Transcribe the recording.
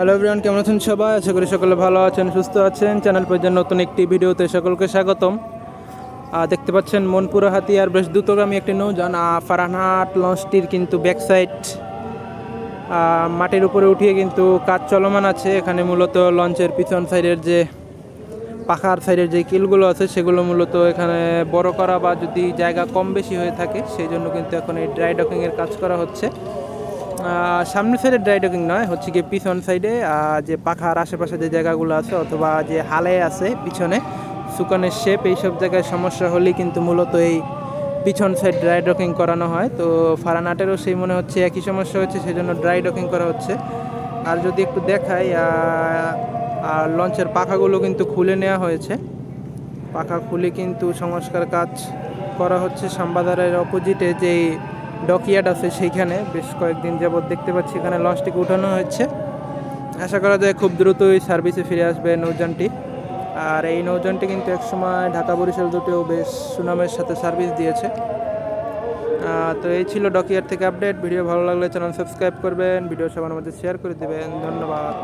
Hello everyone কেমন আছেন সবাই? আশা করি সকলে ভালো আছেন সুস্থ আছেন। চ্যানেল পর্যায়ে নতুন একটি ভিডিওতে সকলকে স্বাগতম। আহ, দেখতে পাচ্ছেন মনপুরা হাতি আর বেশ দ্রুতগামী একটি নৌযান ফারানহাট লঞ্চটির কিন্তু ব্যাক সাইড মাটির উপরে উঠিয়ে কিন্তু কাজ চলমান আছে। এখানে মূলত লঞ্চের পিছন সাইডের যে পাখার সাইডের যে কিলগুলো আছে সেগুলো মূলত এখানে বড় করা বা যদি জায়গা কম বেশি হয়ে থাকে সেই জন্য কিন্তু এখন এই ড্রাই ডকিংয়ের কাজ করা হচ্ছে। আহ, সামনের সাইডে ড্রাই ডকিং নয় হচ্ছে কি পিছন সাইডে যে পাখার আশেপাশে যে জায়গাগুলো আছে অথবা যে হালে আছে পিছনে সুকানের শেপ এইসব জায়গায় সমস্যা হলেই কিন্তু মূলত এই পিছন সাইড ড্রাই ডকিং করানো হয়। তো ফারানাটেরও সেই মনে হচ্ছে একই সমস্যা হচ্ছে সেই জন্য ড্রাই ডকিং করা হচ্ছে। আর যদি একটু দেখাই আর লঞ্চের পাখাগুলো কিন্তু খুলে নেওয়া হয়েছে। পাখা খুলে কিন্তু সংস্কার কাজ করা হচ্ছে। শ্যামবাজারের অপোজিটে যেই ডকইয়ার্ড আছে সেইখানে। বেশ কয়েকদিন যাবৎ দেখতে পাচ্ছি এখানে লঞ্চটিকে উঠানো হয়েছে। আশা করা যায় খুব দ্রুতই সার্ভিসে ফিরে আসবে নৌযানটি। আর এই নৌযানটি কিন্তু একসময় ঢাকা বরিশাল দুটেও বেশ সুনামের সাথে সার্ভিস দিয়েছে। তো এই ছিল ডকিয়ার থেকে আপডেট। ভিডিও ভালো লাগলে চ্যানেল সাবস্ক্রাইব করবেন, ভিডিও সবার মধ্যে শেয়ার করে দেবেন। ধন্যবাদ।